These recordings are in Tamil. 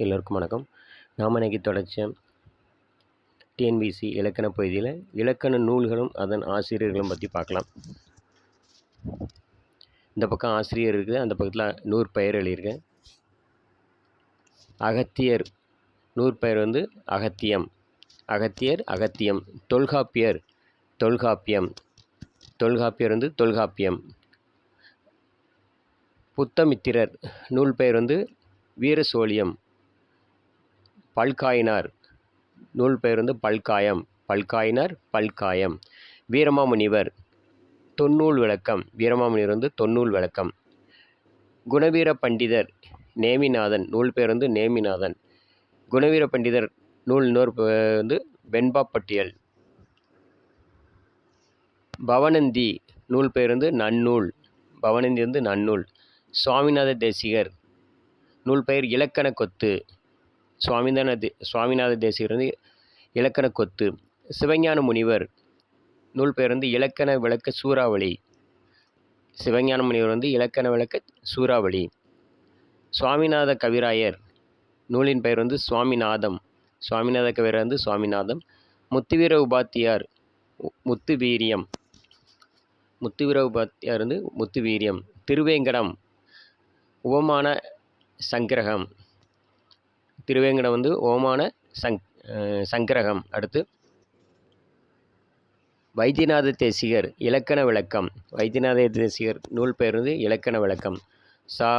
எல்லோருக்கும் வணக்கம். நாம் இன்றைக்கி தொடச்ச டிஎன்பிசி இலக்கண பகுதியில் இலக்கண நூல்களும் அதன் ஆசிரியர்களும் பற்றி பார்க்கலாம். இந்த பக்கம் ஆசிரியர் இருக்குது அந்த பக்கத்தில் நூறு பெயர் எழுதியிருக்கேன். அகத்தியர் நூறு பெயர் வந்து அகத்தியம். அகத்தியர் அகத்தியம். தொல்காப்பியர் தொல்காப்பியம். தொல்காப்பியர் வந்து தொல்காப்பியம். புத்தமித்திரர் நூல் பெயர் வந்து வீரசோழியம். பல்காயினார். நூல் பெயர் வந்து பல்காயம். பல்காயினார் பல்காயம். வீரமாமுனிவர் தொன்னூல் விளக்கம். வீரமாமுனிவர் வந்து தொன்னூல் விளக்கம். குணவீர பண்டிதர் நேமிநாதன் நூல் பெயர் வந்து நேமிநாதன். குணவீர பண்டிதர் நூல் இன்னொரு பெயர் வந்து வெண்பாப்பட்டியல். பவனந்தி நூல் பெயர் வந்து நன்னூல். பவனந்தி வந்து நன்னூல். சுவாமிநாத தேசிகர் நூல் பெயர் இலக்கண கொத்து. சுவாமிநாத தே சுவாமிநாத தேசிகர் வந்து இலக்கண கொத்து. சிவஞான முனிவர் நூல் பெயர் வந்து இலக்கண விளக்க சூறாவளி. சிவஞான முனிவர் வந்து இலக்கண விளக்க சூறாவளி. சுவாமிநாத கவிராயர் நூலின் பெயர் வந்து சுவாமிநாதம். சுவாமிநாத கவிராயர் வந்து சுவாமிநாதம். முத்துவீர உபாத்தியார் உ- முத்துவீரியம். முத்துவீர உபாத்தியார் வந்து முத்துவீரியம். திருவேங்கடம் உவமான சங்கிரகம். திருவேங்கடம் வந்து ஓமான சங் சங்கிரகம். அடுத்து வைத்தியநாத தேசிகர் இலக்கண விளக்கம். வைத்தியநாத தேசிகர் நூல் பெயர் வந்து இலக்கண விளக்கம். சா.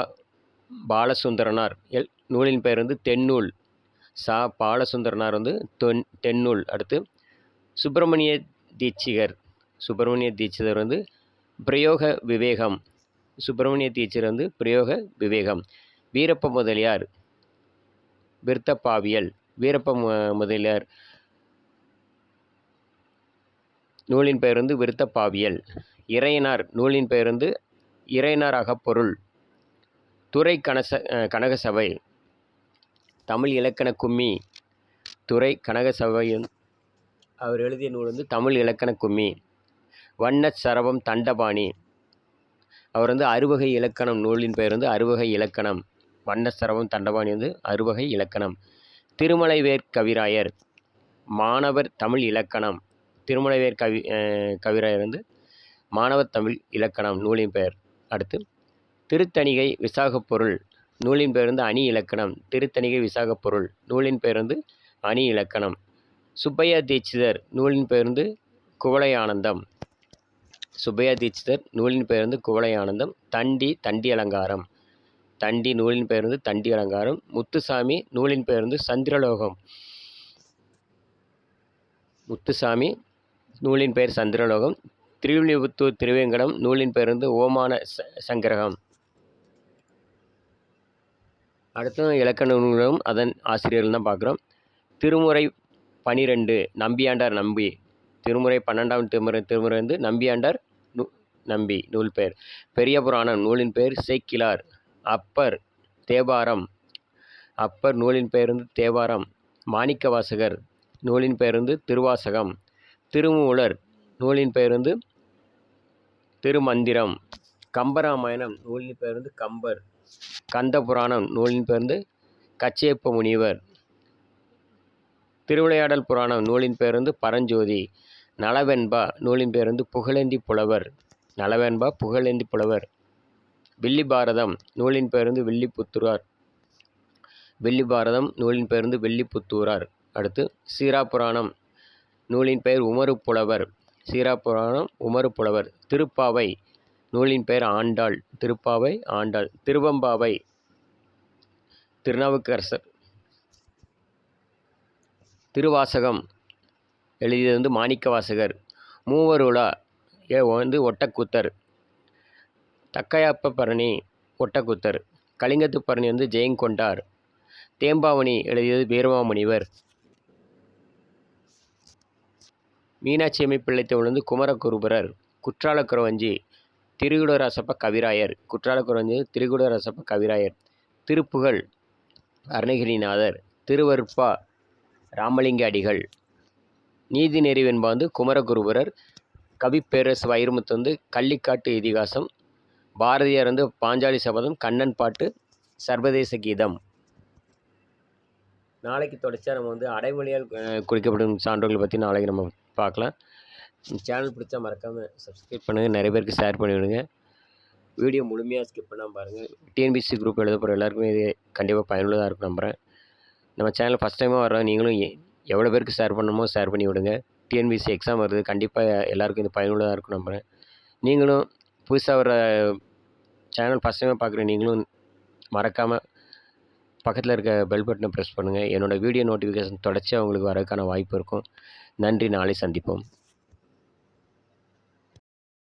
பாலசுந்தரனார். எல் நூலின் பெயர் வந்து தென்னூல். சா. பாலசுந்தரனார் வந்து தொன் தென்னூல். அடுத்து சுப்பிரமணிய தீட்சிகர். சுப்பிரமணிய தீட்சிதர் வந்து பிரயோக விவேகம். சுப்பிரமணிய தீட்சிதர் வந்து பிரயோக விவேகம். வீரப்ப முதலியார். விருத்தப்பாவியல் வீரப்ப முதலியார். நூலின் பெயர் வந்து விருத்தப்பாவியல். இறையனார் நூலின் பெயர் வந்து இறையனார் அகப்பொருள் துறை கணச கனகசபை. தமிழ் இலக்கண கும்மி. துறை கனகசபையின் அவர் எழுதிய நூல் வந்து தமிழ் இலக்கண கும்மி. வண்ணச் சரவம் தண்டபாணி. அவர் வந்து அறுவகை இலக்கணம் நூலின் பெயர் வந்து அறுவகை இலக்கணம். வண்ணசரவம் தண்டபாணி வந்து அறுவகை இலக்கணம். திருமலைவேர் கவிராயர் மாணவர் தமிழ் இலக்கணம். திருமலைவேர் கவி கவிராயர் வந்து மாணவர் தமிழ் இலக்கணம் நூலின் பெயர். அடுத்து திருத்தணிகை விசாகப்பொருள் நூலின் பெயர் வந்து அணி இலக்கணம். திருத்தணிகை விசாகப்பொருள் நூலின் பெயர் வந்து அணி இலக்கணம். சுப்பையா தீட்சிதர் நூலின் பெயர் வந்து குவளை ஆனந்தம். சுப்பையா தீட்சிதர் நூலின் பெயர் வந்து குவளை ஆனந்தம். தண்டி தண்டி அலங்காரம் தண்டி நூலின் பெயர் வந்து தண்டி அலங்காரம். முத்துசாமி நூலின் பெயர் வந்து சந்திரலோகம். முத்துசாமி நூலின் பெயர் சந்திரலோகம். திருவில்லிபுத்தூர் திருவேங்கடம் நூலின் பெயர் வந்து ஓமான ச சங்கிரகம். அடுத்து இலக்கண நூலகம் அதன் ஆசிரியர்கள் தான் பார்க்குறோம். திருமுறை பனிரெண்டு நம்பியாண்டார் நம்பி. திருமுறை பன்னெண்டாம் திருமுறை திருமுறை வந்து நம்பியாண்டார் நு நம்பி நூல் பெயர். பெரிய புராணம் நூலின் பெயர் சேக்கிலார். அப்பர் தேவாரம். அப்பர் நூலின் பெயர் வந்து தேவாரம். மாணிக்கவாசகர் நூலின் பெயர் வந்து திருவாசகம். திருமூலர் நூலின் பெயர் வந்து திருமந்திரம். கம்பராமாயணம் நூலின் பெயர் வந்து கம்பர். கந்த புராணம் நூலின் பெயர் வந்து கச்சியப்ப முனிவர். திருவிளையாடல் புராணம் நூலின் பெயர் வந்து பரஞ்சோதி. நலவெண்பா நூலின் பெயர் வந்து புகழேந்தி புலவர். நலவெண்பா புகழேந்தி புலவர். வில்லி பாரதம் நூலின் பெயர் வந்து வில்லிபுத்தூரார் வில்லி பாரதம் நூலின் பெயர் வந்து அடுத்து சீராபுராணம் நூலின் பெயர் உமரு புலவர் சீரா புராணம் உமரு புலவர் திருப்பாவை நூலின் பெயர் ஆண்டாள். திருப்பாவை ஆண்டாள். திருவம்பாவை திருநாவுக்கரசர். திருவாசகம் எழுதியது வந்து மாணிக்கவாசகர். மூவருளா ஏ வந்து ஒட்டக்கூத்தர். தக்கையாப்ப பரணி ஒட்டக்கூத்தர். கலிங்கத்து பரணி வந்து ஜெயங்கொண்டார் தேம்பாவணி எழுதியது வீரமாமுனிவர். மீனாட்சி அமைப்பிள்ளை பிள்ளைத்தவள் வந்து குமரகுருபரர். குற்றாலக்குறவஞ்சி திரிகுடரசப்ப கவிராயர். குற்றாலக்குறவஞ்சி திரிகுடரசப்ப கவிராயர். திருப்புகழ் அருணகிரிநாதர். திருவருட்பா ராமலிங்க அடிகள் நீதி நெறிவென்பா வந்து குமரகுருபரர். கவிப்பேரரசு வைரமுத்து வந்து கள்ளிக்காட்டு இதிகாசம் பாரதியார் வந்து பாஞ்சாலி சபதம் கண்ணன் பாட்டு சர்வதேச கீதம். நாளைக்கு தொடர்ச்சியாக நம்ம வந்து அடைமொழியால் குறிக்கப்படும் சான்றோர்கள் பற்றி நாளைக்கு நம்ம பார்க்கலாம். சேனல் பிடிச்சா மறக்காமல் சப்ஸ்கிரைப் பண்ணுங்கள் நிறைய பேருக்கு ஷேர் பண்ணிவிடுங்க. வீடியோ முழுமையாக ஸ்கிப் பண்ணாமல் பாருங்கள் டிஎன்பிசி குரூப் எழுத போகிற எல்லாருக்குமே இது கண்டிப்பாக பயனுள்ளதாக இருக்கும் நம்புகிறேன் நம்ம சேனல் ஃபஸ்ட் டைமாக வர்றோம். நீங்களும் எ- எவ்வளோ பேருக்கு ஷேர் பண்ணணுமோ ஷேர் பண்ணி விடுங்க. டிஎன்பிசி எக்ஸாம் வருது. கண்டிப்பாக எல்லாருக்கும் இது பயனுள்ளதாக இருக்கும் நம்புகிறேன் நீங்களும் புதுசாக வர சேனல் ஃபஸ்ட் டைமாக பார்க்குற நீங்களும் மறக்காமல் பக்கத்தில் இருக்க பெல் பட்டனை ப்ரெஸ் பண்ணுங்கள் என்னோடய வீடியோ நோட்டிஃபிகேஷன் தொடர்ச்சியாக உங்களுக்கு வரதுக்கான வாய்ப்பு இருக்கும். நன்றி. நாளை சந்திப்போம்.